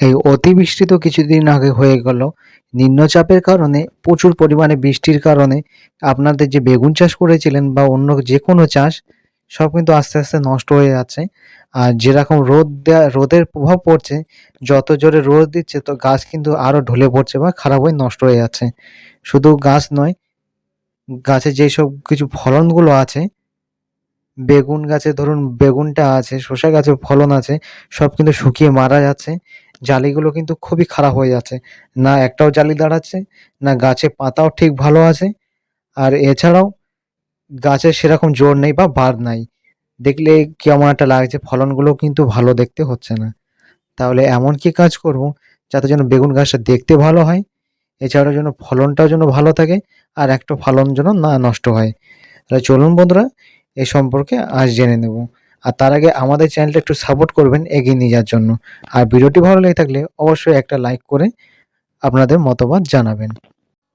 এই অতিবৃষ্টি তো কিছুদিন আগে হয়ে গেল। নিম্নচাপের কারণে প্রচুর পরিমাণে বৃষ্টির কারণে আপনাদের যে বেগুন চাষ করেছিলেন বা অন্য যে কোনো চাষ, সব কিন্তু আস্তে আস্তে নষ্ট হয়ে যাচ্ছে। আর যেরকম রোদ দেয়া রোদের প্রভাব পড়ছে, যত জোরে রোদ দিচ্ছে, তো গাছ কিন্তু আরও ঢলে পড়ছে বা খারাপ হয়ে নষ্ট হয়ে যাচ্ছে। শুধু গাছ নয়, গাছে যেসব কিছু ফলনগুলো আছে, বেগুন গাছে ধরুন বেগুনটা আছে, শসা গাছে ফলন আছে, সব কিন্তু শুকিয়ে মারা যাচ্ছে। জালিগুলো কিন্তু খুবই খারাপ হয়ে যাচ্ছে। না একটাও জালি দাঁড়াচ্ছে, না গাছে পাতাও ঠিক ভালো আছে। আর এছাড়াও গাছের সেরকম জোর নেই বা বার নাই। দেখলে কেমন একটা লাগছে, ফলনগুলো কিন্তু ভালো দেখতে হচ্ছে না। তাহলে এমন কি কাজ করব যাতে যেন বেগুন গাছটা দেখতে ভালো হয়, এছাড়াও যেন ফলনটাও যেন ভালো থাকে আর একটা ফলন যেন না নষ্ট হয়। তাহলে চলুন বন্ধুরা, এ সম্পর্কে আজ জেনে নেব। আর তার আগে আমাদের চ্যানেলটা একটু সাপোর্ট করবেন এগিয়ে নিয়ে যাওয়ার জন্য। আর ভিডিওটি ভালো লেগে থাকলে অবশ্যই একটা লাইক করে আপনাদের মতামত জানাবেন।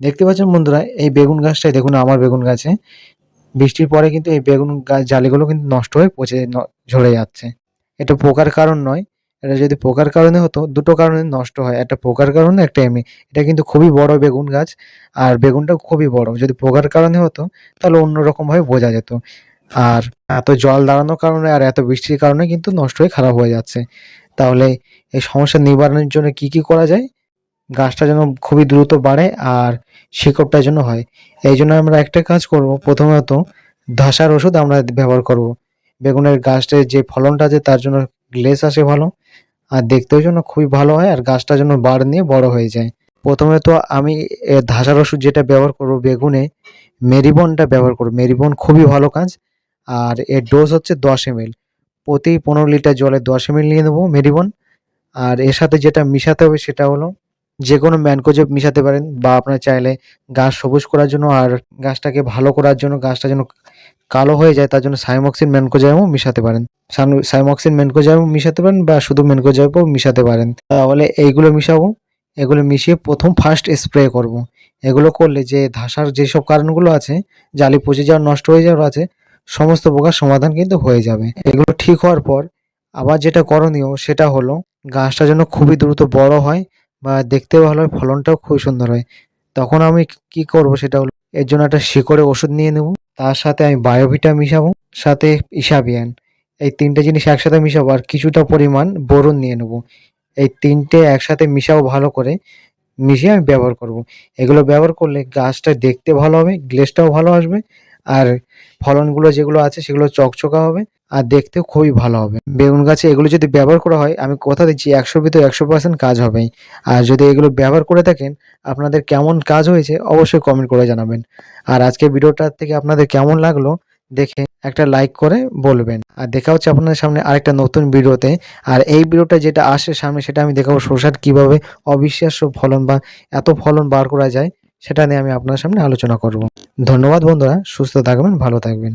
দেখতে পাচ্ছেন বন্ধুরা, এই বেগুন গাছটাই দেখুন আমার বেগুন গাছে। বৃষ্টির পরে কিন্তু এই বেগুন গাছ জালিগুলো কিন্তু নষ্ট হয়ে পচে ঝরে যাচ্ছে। এটা পোকার কারণ নয়, এটা যদি পোকার কারণে হতো, দুটো কারণে নষ্ট হয়। একটা পোকার কারণে, একটা এমনি। এটা কিন্তু খুবই বড় বেগুন গাছ, আর বেগুনটা খুবই বড়। যদি পোকার কারণে হতো, তাহলে অন্যরকমভাবে বোঝা যেত। আর এত জল দাঁড়ানোর কারণে আর এত বৃষ্টির কারণে কিন্তু নষ্ট হয়ে খারাপ হয়ে যাচ্ছে। তাহলে এই সমস্যা নিবারণের জন্য কি কি করা যায়? গাছটা যেন খুবই দ্রুত বাড়ে আর শিকড়টা যেন হয়। এই জন্য আমরা একটা কাজ করব। প্রথমত ধসার ওষুধ আমরা ব্যবহার করব। বেগুনের গাছটার যে ফলনটা আছে তার জন্য গ্লেস আসে ভালো আর দেখতেও যেন খুবই ভালো হয় আর গাছটা যেন বাড় নিয়ে বড় হয়ে যায়। প্রথমে তো আমি ধসার ওষুধ যেটা ব্যবহার করব বেগুনে, মেরিবনটা ব্যবহার করব। মেরিবন খুবই ভালো কাজ। আর এর ডোজ হচ্ছে দশ এমএল প্রতি পনেরো লিটার জলে দশ এমএল নিয়ে নেব মেরিবন। আর এর সাথে যেটা মিশাতে হবে সেটা হলো যে কোনো ম্যানকোজেব মিশাতে পারেন বা আপনার চাইলে গাছ সবুজ করার জন্য আর গাছটাকে ভালো করার জন্য গাছটা যেন কালো হয়ে যায়, তার জন্য সাইমক্সিন ম্যানকোজাইমও মিশাতে পারেন। সান- সাইমক্সিন ম্যানকোজাইমও মিশাতে পারেন বা শুধু ম্যানকোজাইমও মিশাতে পারেন। তাহলে এইগুলো মিশাবো। এগুলো মিশিয়ে প্রথম ফার্স্ট স্প্রে করব। এগুলো করলে যে ধাসার যেসব কারণগুলো আছে, জালি পচে যাওয়ার নষ্ট হয়ে যাওয়ার আছে সমস্ত প্রকার সমাধান কিন্তু হয়ে যাবে। এগুলো ঠিক হওয়ার পর আবার যেটা করণীয় সেটা হলো গাছটা যেন খুবই দ্রুত বড় হয় বা দেখতেও ভালো হয়, ফলনটাও খুবই সুন্দর হয়। তখন আমি কি করব সেটা হলো এর জন্য একটা শিকড়ে ওষুধ নিয়ে নেব, তার সাথে আমি বায়োভিটা মিশাবো, সাথে ইসাবিয়ান এই তিনটে জিনিস একসাথে মিশাবো আর কিছুটা পরিমাণ বোরন নিয়ে নেব। এই তিনটে একসাথে মিশাবো ভালো করে, মিশিয়ে আমি ব্যবহার করব। এগুলো ব্যবহার করলে গাছটা দেখতে ভালো হবে গ্লেসটাও ভালো আসবে আর ফলনগুলো যেগুলো আছে সেগুলো চকচকা হবে আর দেখতেও খুবই ভালো হবে। বেগুন গাছে এগুলো যদি ব্যবহার করা হয়, আমি কথা দিচ্ছি একশোর ভিতরে একশো পার্সেন্ট কাজ হবেই। আর যদি এগুলো ব্যবহার করে থাকেন, আপনাদের কেমন কাজ হয়েছে অবশ্যই কমেন্ট করে জানাবেন। আর আজকে ভিডিওটা থেকে আপনাদের কেমন লাগল, দেখে একটা লাইক করে বলবেন। আর দেখা হচ্ছে আপনাদের সামনে আরেকটা নতুন ভিডিওতে। আর এই ভিডিওটা যেটা আসে সামনে, সেটা আমি দেখাবো শসার কীভাবে অবিশ্বাস্য ফলন বা এত ফলন বার করা যায়। সেটা নিয়ে আমি আপনার সামনে আলোচনা করব। ধন্যবাদ বন্ধুরা সুস্থ থাকবেন ভালো থাকবেন।